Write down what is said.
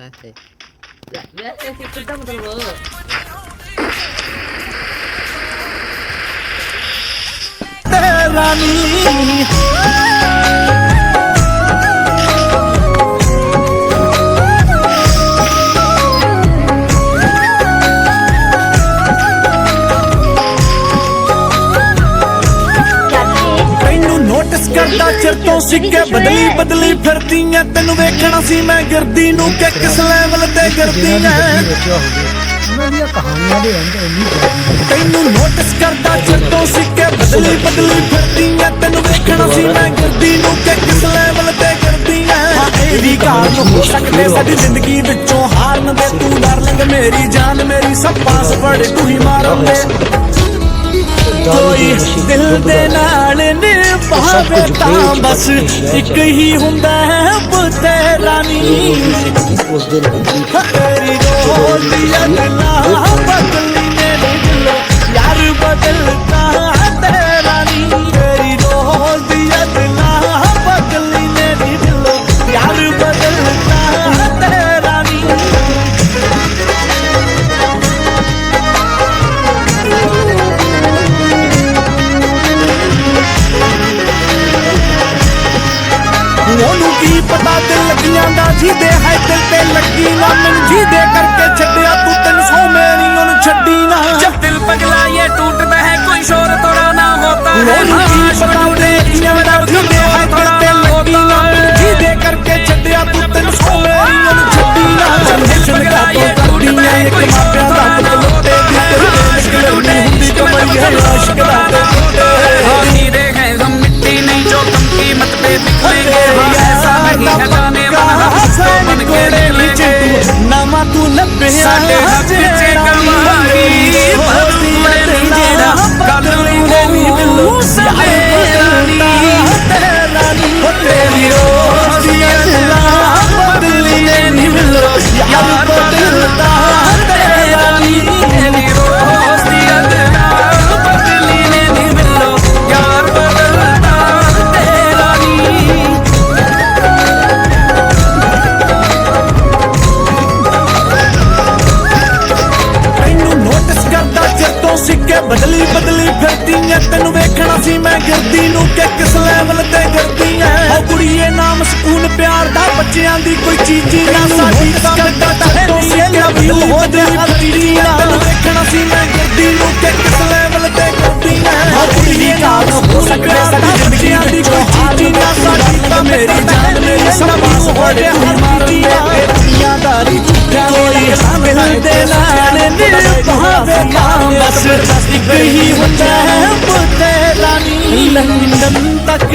나한테. 야왜 이렇게 불타고 들어 ਕਰਦਾ ਚਿਰ ਤੋਂ ਸਿੱਕੇ ਬਦਲੀ ਬਦਲੀ ਫਿਰਦੀਆਂ। ਤੈਨੂੰ ਵੇਖਣਾ ਸੀ ਮੈਂ ਗਿਰਦੀ ਨੂੰ ਕਿ ਕਿਸ ਲੈਵਲ ਤੇ ਗਿਰਦੀਆਂ ਉਹਨਾਂ ਦੀਆਂ ਕਹਾਣੀਆਂ ਦੇ ਅੰਦਰ ਇੰਨੀ ਜ਼ਿਆਦਾ ਤੈਨੂੰ ਨੋਟਿਸ ਕਰਦਾ ਚਿਰ ਤੋਂ ਸਿੱਕੇ ਬਦਲੀ ਬਦਲੀ ਫਿਰਦੀਆਂ। ਤੈਨੂੰ ਵੇਖਣਾ ਸੀ ਮੈਂ ਗਿਰਦੀ ਨੂੰ ਕਿ ਕਿਸ ਲੈਵਲ ਤੇ ਗਿਰਦੀਆਂ ਇਹ ਵੀ ਕਾਰਨ ਹੋ ਸਕਦੇ ਸਾਡੀ ਜ਼ਿੰਦਗੀ ਵਿੱਚੋਂ ਹਾਰਨ ਦੇ। ਤੂੰ ਡਰਲਿੰਗ ਮੇਰੀ ਜਾਨ ਮੇਰੀ ਸਭ ਪਾਸ ਫੜ ਤੂੰ ਹੀ ਮਾਰਨ ਦੇ। ਕੋਈ ਦਿਲ ਦੇ। ਨਾਲ ਨਿਭਾਵੇ ਤਾਂ ਬਸ ਇੱਕ ਹੀ ਹੁੰਦਾ ਹੈ ਬਤੇਰਾ ਨੀ ਉਸ ਦਿਨ ਤੇਰੀ ਉਹਨੂੰ ਕੀ ਪਤਾ ਦਿਲ ਲੱਗੀਆਂ ਦਾ ਜਿਹਦੇ ਹੈ ਦਿਲ ਤੇ ਲੱਗੀ ਨਾ ਮੈਨੂੰ ਜਿਹਦੇ ਕਰਕੇ ਛੱਡਿਆ ਤੂੰ 300 ਮੇਰੀ ਉਹਨੂੰ ਛੱਡੀ ਨਾ। ਜਦ ਦਿਲ ਪਗਲਾ ਇਹ ਟੁੱਟਦਾ ਹੈ ਕੋਈ ਸ਼ੋਰ ਤੋੜਾ ਨਾ ਹੋਤਾ ਹੈ। ਉਹਨੂੰ ਕੀ ਪਤਾ ਦਿਲ ਲੱਗੀਆਂ ਦਾ ਕਰਦਾ ਪੱਕਾ ਹਸਨ ਕੋੜੇ ਵਿੱਚ ਤੂੰ ਨਵਾਂ ਤੂੰ ਲੱਭਿਆ ਸਾਡੇ ਹੱਥ 'ਚ ਸਿੱਕੇ ਬਦਲੀ ਬਦਲੀ ਫਿਰਦੀਆਂ। ਤੈਨੂੰ ਵੇਖਣਾ ਸੀ ਮੈਂ ਗਿਰਦੀ ਨੂੰ ਕਿ ਕਿਸ ਲੈਵਲ ਤੇ ਗਿਰਦੀ ਐ ਓ ਕੁੜੀਏ ਨਾਮ ਸਕੂਨ ਪਿਆਰ ਦਾ ਬੱਚਿਆਂ ਦੀ ਕੋਈ ਚੀਜ਼ੀ ਨਾ। ਸਾਡੀ ਤਾਂ ਕਰਦਾ ਤੋਂ ਸਿੱਕੇ ਬਦਲੀ ਬਦਲੀ ਫਿਰਦੀਆਂ। ਤੈਨੂੰ ਵੇਖਣਾ ਸੀ ਮੈਂ ਗਿਰਦੀ ਨੂੰ ਕਿ ਕਿਸ ਲੈਵਲ ਤੇ ਗਿਰਦੀ ਐ ਓ ਕੁੜੀਏ ਨਾਮ ਹੋ ਸਕਦਾ ਸਾਡੀ ਜ਼ਿੰਦਗੀਆਂ ਦੀ ਕੋਈ ਚੀਜ਼ੀ ਨਾ। ਸਾਡੀ ਤਾਂ ਮੇਰੀ ਜਾਨ ਮੇਰੀ ਸਭ ਪਾਸ ਹੋੜੇ ਹਰ ਮਾਰਦੀ ਐ ਦੁਨੀਆਦਾਰੀ ਕੋਈ ਹਮਲ ਦੇ ਨਾਲ ਨਿਭਾਵੇ ਤਾਂ ਬਸ ਇੱਕ ਹੀ ਹੁੰਦਾ ਹੈ ਬਤੇਰਾ ਨੀ ਲੰਡਨ ਤੱਕ